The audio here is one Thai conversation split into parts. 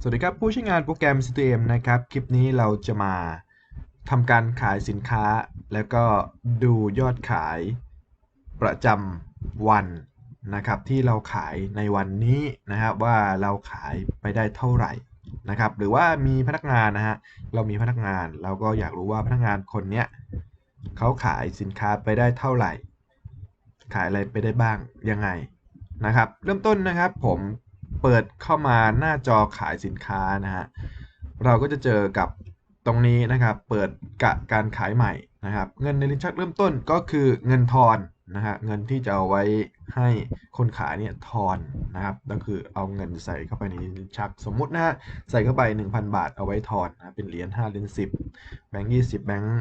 สวัสดีครับ ผู้ใช้งานโปรแกรม CTM นะครับ คลิปนี้เราจะมาทำการขายสินค้า แล้วก็ดูยอดขายประจำวันนะครับ ที่เราขายในวันนี้นะครับ ว่าเราขายไปได้เท่าไหร่นะครับ หรือว่ามีพนักงานนะฮะเรามีพนักงานเราก็อยากรู้ว่าพนักงานคนเนี้ยเขาขายสินค้าไปได้เท่าไหร่ ขายอะไรไปได้บ้างยังไงนะครับ เริ่มต้นนะครับผม เปิดเข้ามาหน้าจอขายสินค้านะฮะเราก็จะเจอกับตรงนี้นะครับ เปิดกะการขายใหม่นะครับ เงินในลิ้นชักเริ่มต้นก็คือเงินทอนนะฮะเงินที่จะเอาไว้ให้คนขายเนี่ยทอนนะครับก็คือเอาเงินใส่เข้าไปในลิ้นชัก สมมุตินะฮะใส่เข้าไป 1,000 บาทเอาไว้ทอนนะเป็นเหรียญ5เหรียญ10 แบงค์20 แบงค์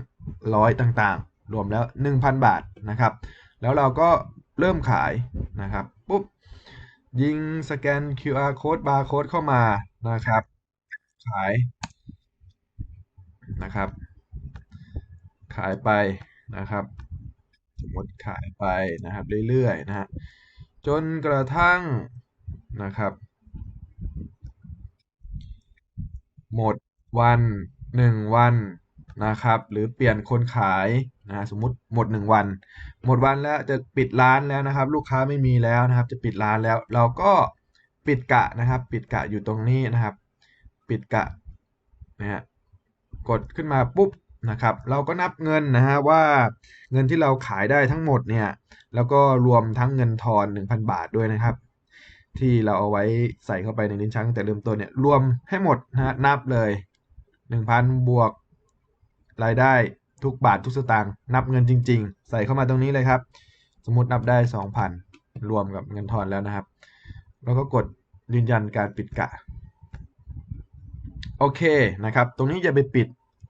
ร้อยต่างๆ รวมแล้ว 1,000 บาทนะครับ แล้วเราก็เริ่มขายนะครับปุ๊บ ยิงสแกน QR code barcode เข้ามานะครับ ขายนะครับ ขายไปนะครับสมมติขายไปนะครับเรื่อยๆนะฮะจนกระทั่งนะครับ หมดวันหนึ่งวัน นะครับ หรือเปลี่ยนคนขายนะสมมุติหมดหนึ่งวัน หมดวันแล้วจะปิดร้านแล้วนะครับ ลูกค้าไม่มีแล้วนะครับ จะปิดร้านแล้ว เราก็ปิดกะนะครับ ปิดกะอยู่ตรงนี้นะครับ ปิดกะนะฮะกดขึ้นมาปุ๊บนะครับ เราก็นับเงินนะฮะว่าเงินที่เราขายได้ทั้งหมดเนี่ยแล้วก็รวมทั้งเงินทอน 1,000 บาทด้วยนะครับ ที่เราเอาไว้ใส่เข้าไปในลิ้นชักตั้งแต่เริ่มต้นเนี่ยรวมให้หมดนะฮะนับเลย 1,000 บวก รายได้ทุกบาททุกสตางค์นับเงินจริง ๆ ใส่เข้ามาตรงนี้เลยครับ สมมตินับได้ 2,000 รวมกับเงินทอนแล้วนะครับ แล้วก็กดยืนยันการปิดกะ โอเคนะครับ ตรงนี้อย่าไปปิด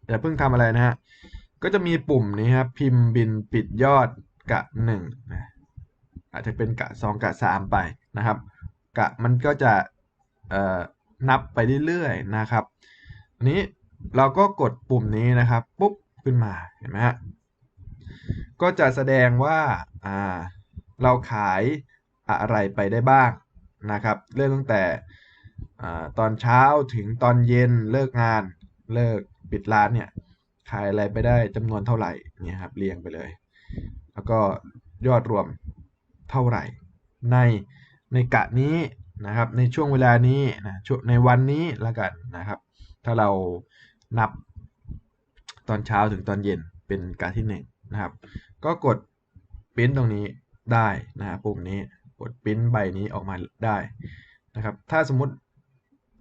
อย่าเพิ่งทำอะไรนะฮะก็จะมีปุ่มนี้ครับพิมพ์บินปิดยอดกะ1นะอาจจะเป็นกะ 2 กะ 3 ไปนะครับ กะมันก็จะนับไปเรื่อยๆนะครับอันนี้ เราก็กดปุ่มนี้นะครับปุ๊บขึ้นมาเห็นไหมฮะก็จะแสดงว่าอ่าเราขายอะไรไปได้บ้างนะครับเริ่มตั้งแต่ตอนเช้าถึงตอนเย็นเลิกงานเลิกปิดร้านเนี่ยขายอะไรไปได้จำนวนเท่าไหร่เนี่ยครับเรียงไปเลย แล้วก็ยอดรวมเท่าไหร่ ในในกะนี้นะครับในช่วงเวลานี้นะในวันนี้ล้วกันนะครับ ถ้าเรานับตอนเช้าถึงตอนเย็นเป็นกะที่1นนะครับ ก็กดพิมพ์ตรงนี้ได้นะปุ่มนี้กดพิมพ์ใบนี้ออกมาได้นะครับ ถ้าสมมุติ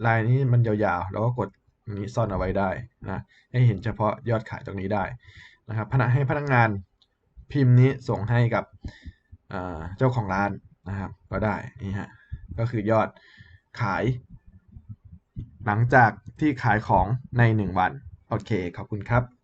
ลายนี้มันยาวๆเราก็กดนี้ซ่อนเอาไว้ได้นะให้เห็นเฉพาะยอดขายตรงนี้ได้นะครับพนักให้พนักงานพิมพ์นี้ส่งให้กับเจ้าของร้านนะครับ ก็ได้นี่ฮะก็คือยอดขาย หลังจาก ที่ขายของใน 1 วัน โอเค ขอบคุณครับ